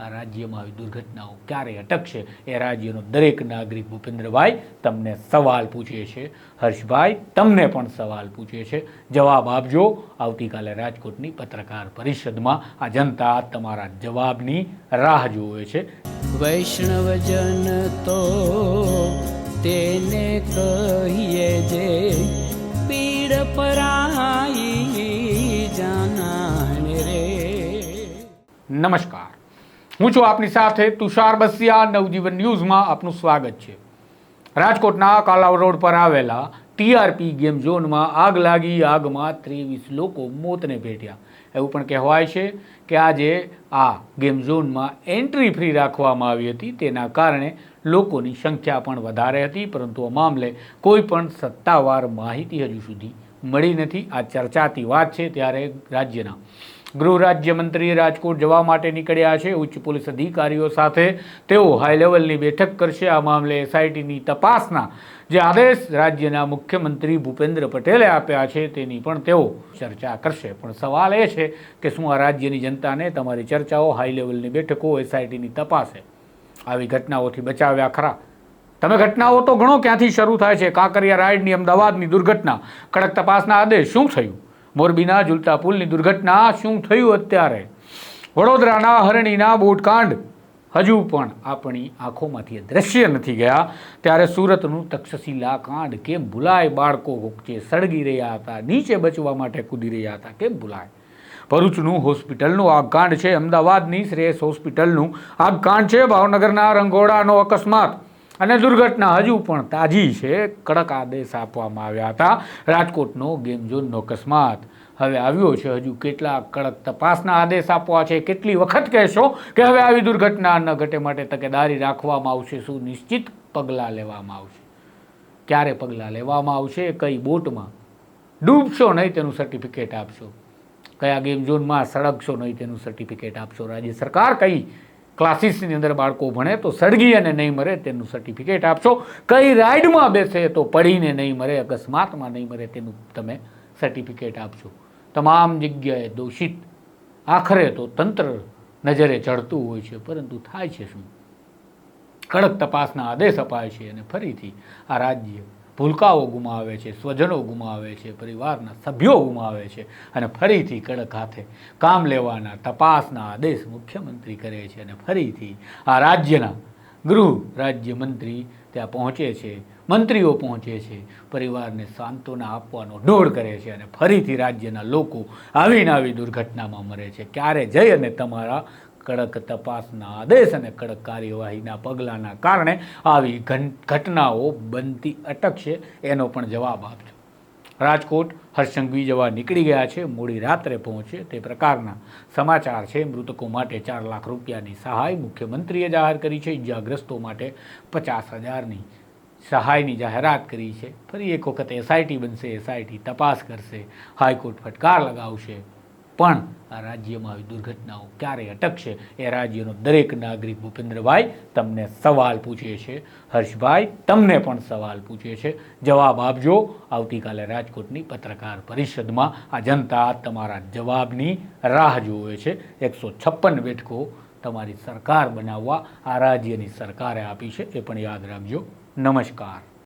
આ રાજ્યમાં આવી દુર્ઘટનાઓ ક્યારે અટકશે એ રાજ્યનો દરેક નાગરિક ભૂપેન્દ્રભાઈ તમને સવાલ પૂછે છે. હર્ષભાઈ તમને પણ સવાલ પૂછે છે. જવાબ આપજો. આવતીકાલે રાજકોટની પત્રકાર પરિષદમાં આ જનતા તમારા જવાબની રાહ જોવે છે. વૈષ્ણવજન તો તેને કહીએ જે પીડ પરાઈ જાના રે. નમસ્કાર. હું છું આપની સાથે તુષાર બસિયા, નવજીવન ન્યૂઝમાં આપનું સ્વાગત છે. રાજકોટના કાલાવ રોડ પર આવેલા ટીઆરપી ગેમ ઝોનમાં આગ લાગી, આગમાં ત્રેવીસ લોકો મોતને ભેટ્યા. એવું પણ કહેવાય છે કે આજે આ ગેમ ઝોનમાં એન્ટ્રી ફ્રી રાખવામાં આવી હતી. તેના કારણે લોકોની સંખ્યા પણ વધારે હતી, પરંતુ આ મામલે કોઈ પણ સત્તાવાર માહિતી હજુ સુધી મળી નથી. આ ચર્ચાતી વાત છે ત્યારે રાજ્યના ગૃહ રાજ્યમંત્રી રાજકોટ જવા માટે નીકળ્યા છે. ઉચ્ચ પોલીસ અધિકારીઓ સાથે તેઓ હાઈ લેવલની બેઠક કરશે. આ મામલે એસઆઈટીની તપાસના જે આદેશ રાજ્યના મુખ્યમંત્રી ભૂપેન્દ્ર પટેલે આપ્યા છે તેની પણ તેઓ ચર્ચા કરશે. પણ સવાલ એ છે કે શું આ રાજ્યની જનતાને તમારી ચર્ચાઓ હાઈ લેવલની બેઠકો એસઆઈટીની તપાસે? આવી ઘટનાઓથી બચાવ્યા ખરા? તમે ઘટનાઓ તો ઘણો ક્યાંથી શરૂ થાય છે? કાંકરિયા રાઇડની અમદાવાદની દુર્ઘટના, કડક તપાસના આદેશ, શું થયું? મોરબીના ઝૂલતા પુલની દુર્ઘટના શું થયું અત્યારે? વડોદરાના હરણીના બોટકાંડ. હજુ પણ આપણી આંખોમાંથી દ્રશ્ય નથી ગયા. ત્યારે સુરતનું તક્ષશિલા કાંડ. કેમ ભૂલાય બાળકો વચ્ચે સળગી રહ્યા હતા, નીચે બચવા માટે કૂદી રહ્યા હતા, કેમ ભૂલાય? ભરૂચનું હોસ્પિટલનું આગકાંડ છે, અમદાવાદની શ્રેયસ હોસ્પિટલનું આગકાંડ છે, ભાવનગરના રંગોળાનો અકસ્માત. અને દુર્ઘટના હજુ પણ તાજી છે. કડક આદેશ આપવામાં આવ્યા હતા. રાજકોટનો ગેમ ઝોનનો અકસ્માત હવે આવ્યો છે. હજુ કેટલા કડક તપાસના આદેશ આપવા છે. કેટલી વખત કહેશો કે હવે આવી દુર્ઘટના ન ઘટે માટે તકેદારી રાખવામાં આવશે શું નિશ્ચિત પગલાં લેવામાં આવશે? ક્યારે પગલાં લેવામાં આવશે? કઈ બોટમાં? ડૂબશો નહીં તેનું સર્ટિફિકેટ આપશો. કયા ગેમ ઝોનમાં સળગશો નહીં તેનું સર્ટિફિકેટ આપશો? રાજ્ય સરકાર કઈ ક્લાસીસની અંદર બાળકો ભણે તો સળગી અને નહીં મરે તેનું સર્ટિફિકેટ આપશો. કઈ રાઇડમાં બેસે તો પડીને નહીં મરે, અકસ્માતમાં નહીં મરે તેનું તમે સર્ટિફિકેટ આપશો. તમામ જગ્યાએ દોષિત. આખરે તો તંત્ર નજરે ચડતું હોય છે, પરંતુ થાય છે શું? કડક તપાસના આદેશ અપાય છે અને ફરીથી આ રાજ્ય ભૂલકાઓ ગુમાવે છે, સ્વજનો ગુમાવે છે, પરિવારના સભ્યો ગુમાવે છે અને ફરીથી કડક હાથે કામ લેવાના, તપાસના આદેશ મુખ્યમંત્રી કરે છે અને ફરીથી આ રાજ્યના ગૃહ રાજ્યમંત્રી ત્યાં પહોંચે છે, મંત્રીઓ પહોંચે છે, પરિવારને સાંત્વના આપવાનો ડોળ કરે છે અને ફરીથી રાજ્યના લોકો આવીને આવી દુર્ઘટનામાં મરે છે. ક્યારે જઈ અને તમારા કડક તપાસના આદેશ અને કડક કાર્યવાહીના પગલાંના કારણે આવી ઘટનાઓ બનતી અટકશે એનો પણ જવાબ આપજો. રાજકોટ હરસંઘવી જવા નીકળી ગયા છે, મોડી રાત્રે પહોંચે તે પ્રકારના સમાચાર છે. મૃતકો માટે ચાર લાખ રૂપિયાની સહાય મુખ્યમંત્રીએ જાહેર કરી છે. ઇજાગ્રસ્તો માટે પચાસ હજારની સહાયની જાહેરાત કરી છે. ફરી એક વખત એસઆઈટી બનશે, એસઆઈટી તપાસ કરશે, હાઈકોર્ટ ફટકાર લગાવશે. પણ આ રાજ્યમાં આવી દુર્ઘટનાઓ ક્યારે અટકશે? એ રાજ્યનો દરેક નાગરિક ભૂપેન્દ્રભાઈ તમને સવાલ પૂછે છે. હર્ષભાઈ તમને પણ સવાલ પૂછે છે. જવાબ આપજો. આવતીકાલે રાજકોટની પત્રકાર પરિષદમાં આ જનતા તમારા જવાબની રાહ જોવે છે. એકસો છપ્પન બેઠકો તમારી સરકાર બનાવવા આ રાજ્યની સરકારે આપી છે. એ પણ યાદ રાખજો. નમસ્કાર.